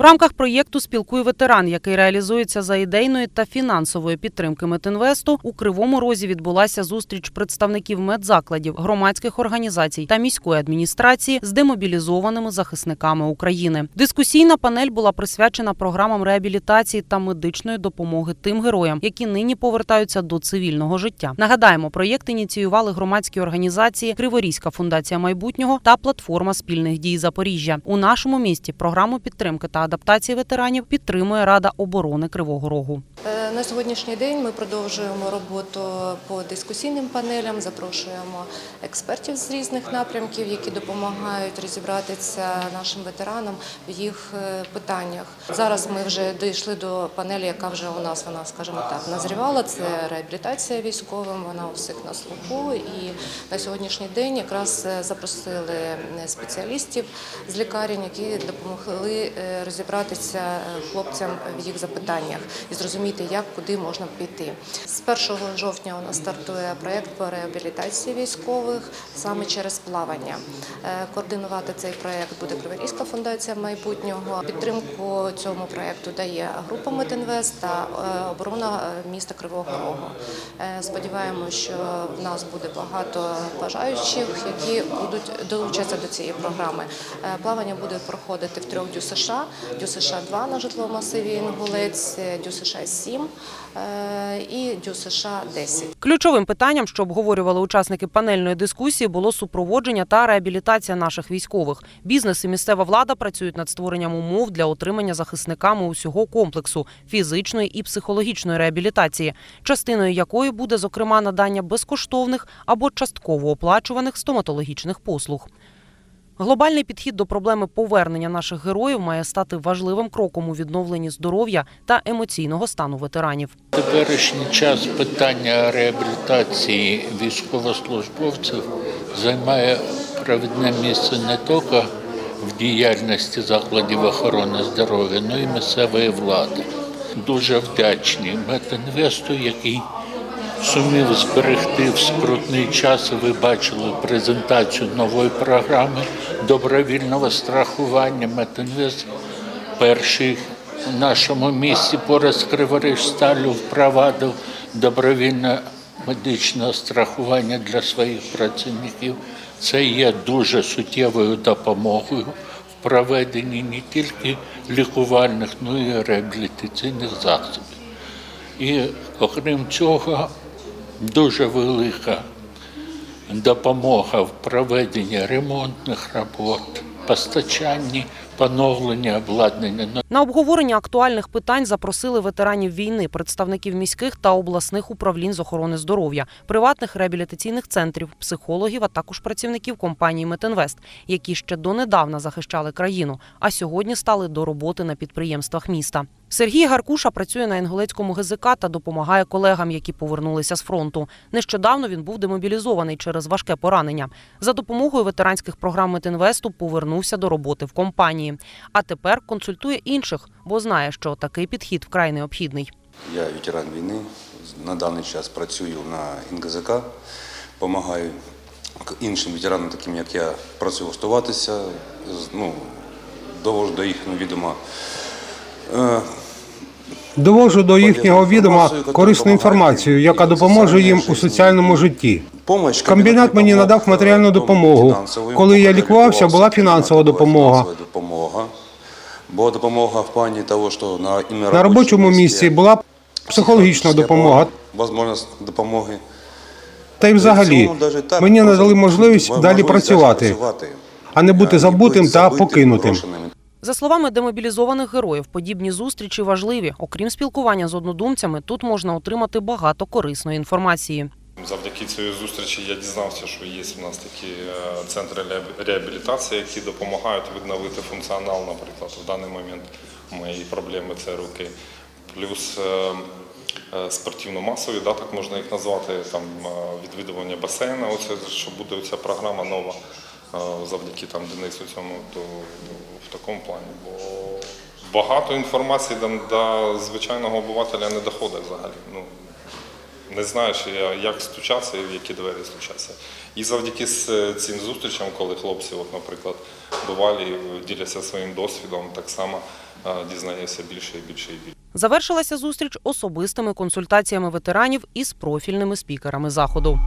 В рамках проєкту Спілкуй ветеран, який реалізується за ідейної та фінансової підтримки Метинвесту, у Кривому Розі відбулася зустріч представників медзакладів, громадських організацій та міської адміністрації з демобілізованими захисниками України. Дискусійна панель була присвячена програмам реабілітації та медичної допомоги тим героям, які нині повертаються до цивільного життя. Нагадаємо, проєкт ініціювали громадські організації Криворізька фундація майбутнього та платформа спільних дій Запоріжжя. У нашому місті програму підтримки та адаптації ветеранів підтримує Рада оборони Кривого Рогу. Е, На сьогоднішній день ми продовжуємо роботу по дискусійним панелям. Запрошуємо експертів з різних напрямків, які допомагають розібратися нашим ветеранам в їх е, питаннях. Зараз ми вже дійшли до панелі, яка вже у нас вона, скажімо так, назрівала. Це реабілітація військовим. Вона у всіх на слуху. І на сьогоднішній день якраз е, запросили спеціалістів з лікарень, які допомогли е, розібратися е, хлопцям в їх запитаннях і зрозуміти, як куди можна піти. З 1 жовтня у нас стартує проєкт по реабілітації військових саме через плавання. Е, Координувати цей проєкт буде Криворізька фундація майбутнього. Підтримку цьому проєкту дає група Метинвест та е, оборона міста Кривого Рогу. Сподіваємося, що в нас буде багато бажаючих, які будуть долучатися до цієї програми. Плавання буде проходити в трьох ДЮСШ. ДЮСШ 2 на житловому масиві Інгулець, ДЮСШ 7 е, і ДЮСШ 10. Ключовим питанням, що обговорювали учасники панельної дискусії, було супроводження та реабілітація наших військових. Бізнес і місцева влада працюють над створенням умов для отримання захисниками усього комплексу фізичної і психологічної реабілітації, частиною якої буде зокрема надання безкоштовних або частково оплачуваних стоматологічних послуг. Глобальний підхід до проблеми повернення наших героїв має стати важливим кроком у відновленні здоров'я та емоційного стану ветеранів. Теперішній час питання реабілітації військовослужбовців займає провідне місце не тільки в діяльності закладів охорони здоров'я, але й місцевої влади. Дуже вдячні Метинвесту, який сумів зберегти в скрутний час. Ви бачили презентацію нової програми добровільного страхування. Метинвест перший в нашому місті поряд з Криворіжсталю впровадив добровільне медичне страхування для своїх працівників. Це є дуже суттєвою допомогою в проведенні не тільки лікувальних, але й реабілітаційних засобів. І окрім цього, дуже велика допомога в проведенні ремонтних робот, постачанні, поновленні обладнання. На обговорення актуальних питань запросили ветеранів війни, представників міських та обласних управлінь з охорони здоров'я, приватних реабілітаційних центрів, психологів, а також працівників компанії Метинвест, які ще донедавна захищали країну, а сьогодні стали до роботи на підприємствах міста. Сергій Гаркуша працює на Інгулецькому ГЗК та допомагає колегам, які повернулися з фронту. Нещодавно він був демобілізований через важке поранення. За допомогою ветеранських програм Метинвесту повернувся до роботи в компанії. А тепер консультує інших, бо знає, що такий підхід вкрай необхідний. Я ветеран війни. На даний час працюю на НГЗК, допомагаю іншим ветеранам, таким як я, працевлаштуватися, ну, довожу до їхнього відома е, Довожу до їхнього відома корисну інформацію, яка допоможе їм у соціальному житті. Комбінат мені надав матеріальну е, допомогу. Коли я лікувався, була фінансова допомога. Була допомога в плані того, що на, іменно На робочому місці була психологічна допомога. Можливість допомоги. Та й взагалі мені надали можливість далі працювати, а не бути забутим та покинутим. За словами демобілізованих героїв, подібні зустрічі важливі. Окрім спілкування з однодумцями, тут можна отримати багато корисної інформації. Завдяки цій зустрічі я дізнався, що є у нас такі е, центри реабілітації, які допомагають відновити функціонал, наприклад, в даний момент мої проблеми це руки. Плюс е, е, спортивно-масові, да, так можна їх назвати, там відвідування басейна, оце, що буде ця програма нова, завдяки там Денису цьому, то в такому плані. Бо багато інформації до звичайного обивателя не доходить взагалі. Ну, не знаєш, як стучатися і в які двері стучатися. І завдяки цим зустрічам, коли хлопці, от, наприклад, бувалі е, діляться своїм досвідом, так само е, дізнаєшся більше і більше і більше. Завершилася зустріч особистими консультаціями ветеранів із профільними спікерами заходу.